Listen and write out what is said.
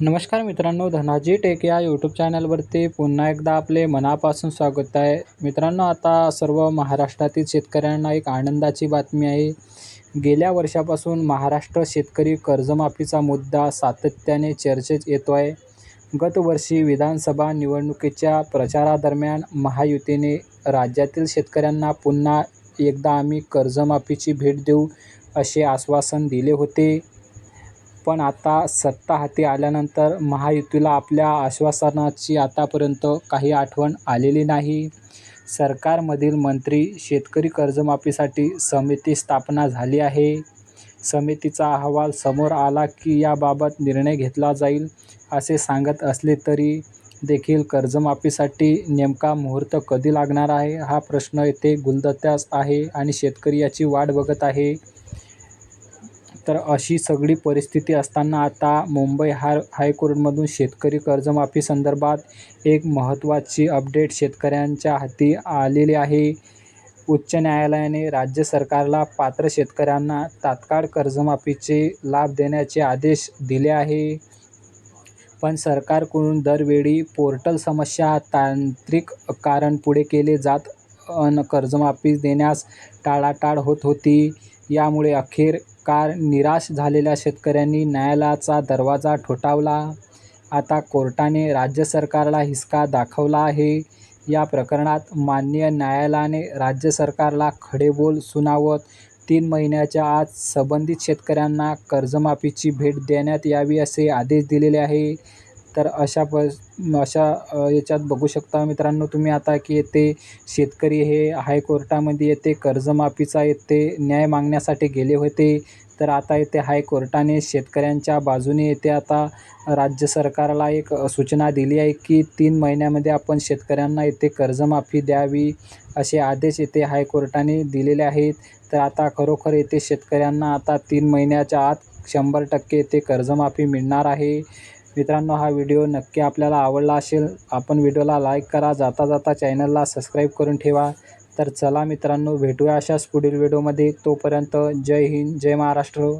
नमस्कार मित्रांनो धनाजी टेक या यूट्यूब चॅनलवरती पुन्हा एकदा आपले मनापासून स्वागत आहे. मित्रांनो आता सर्व महाराष्ट्रातील शेतकऱ्यांना एक आनंदाची बातमी आहे. गेल्या वर्षापासून महाराष्ट्र शेतकरी कर्जमाफीचा मुद्दा सातत्याने चर्चेत येतो आहे गतवर्षी विधानसभा निवडणुकीच्या प्रचारादरम्यान महायुतीने राज्यातील शेतकऱ्यांना पुन्हा एकदा आम्ही कर्जमाफीची भेट देऊ असे आश्वासन दिले होते. पण आता सत्ता हाती आल्यानंतर महायुतीला आपल्या आश्वासनाची आतापर्यंत काही आठवण आलेली नाही. सरकारमधील मंत्री शेतकरी कर्जमाफीसाठी समिती स्थापना झाली आहे. समितीचा अहवाल समोर आला की याबाबत निर्णय घेतला जाईल असे सांगत असले तरी देखील कर्जमाफीसाठी नेमका मुहूर्त कधी लागणार आहे हा प्रश्न येथे गुलदस्त्यात आहे आणि शेतकरी याची वाट बघत आहे. तर अशी सगळी परिस्थिती असताना आता मुंबई हाय हायकोर्टमधून शेतकरी कर्जमाफी संदर्भात एक महत्त्वाची अपडेट शेतकऱ्यांच्या हाती आलेली आहे. उच्च न्यायालयाने राज्य सरकारला पात्र शेतकऱ्यांना तात्काळ कर्जमाफीचे लाभ देण्याचे आदेश दिले आहे. पण सरकारकडून दरवेळी पोर्टल समस्या तांत्रिक कारण पुढे केले जात अन कर्जमाफी देण्यास टाळाटाळ होत होती. यामुळे अखेर सरकार निराश झालेल्या शेतकऱ्यांनी न्यायालयाचा दरवाजा ठोठावला. आता कोर्टाने राज्य सरकारला हिसका दाखवला आहे. या प्रकरणात माननीय न्यायालयाने राज्य सरकारला खडेबोल सुनावत तीन महिन्याच्या आत संबंधित शेतकऱ्यांना कर्जमाफीची भेट देण्यात यावी असे आदेश दिलेले आहे. तर अशा प अशा याच्यात बघू शकता मित्रांनो तुम्ही आता की येथे शेतकरी हे हायकोर्टामध्ये येथे कर्जमाफीचा येथे न्याय मागण्यासाठी गेले होते. तर आता येथे हायकोर्टाने शेतकऱ्यांच्या बाजूने येथे आता राज्य सरकारला एक सूचना दिली आहे की तीन महिन्यामध्ये आपण शेतकऱ्यांना येथे कर्जमाफी द्यावी असे आदेश येथे हायकोर्टाने दिलेले आहेत. तर आता खरोखर येथे शेतकऱ्यांना आता तीन महिन्याच्या आत शंभर टक्के येथे कर्जमाफी मिळणार आहे. मित्रांनो हा व्हिडिओ नक्की आपल्याला आवडला असेल आपण व्हिडिओला लाईक करा जाता जाता चॅनलला सबस्क्राईब करून ठेवा. तर चला मित्रांनो भेटूया अशाच पुढील व्हिडिओमध्ये तोपर्यंत जय हिंद जय महाराष्ट्र.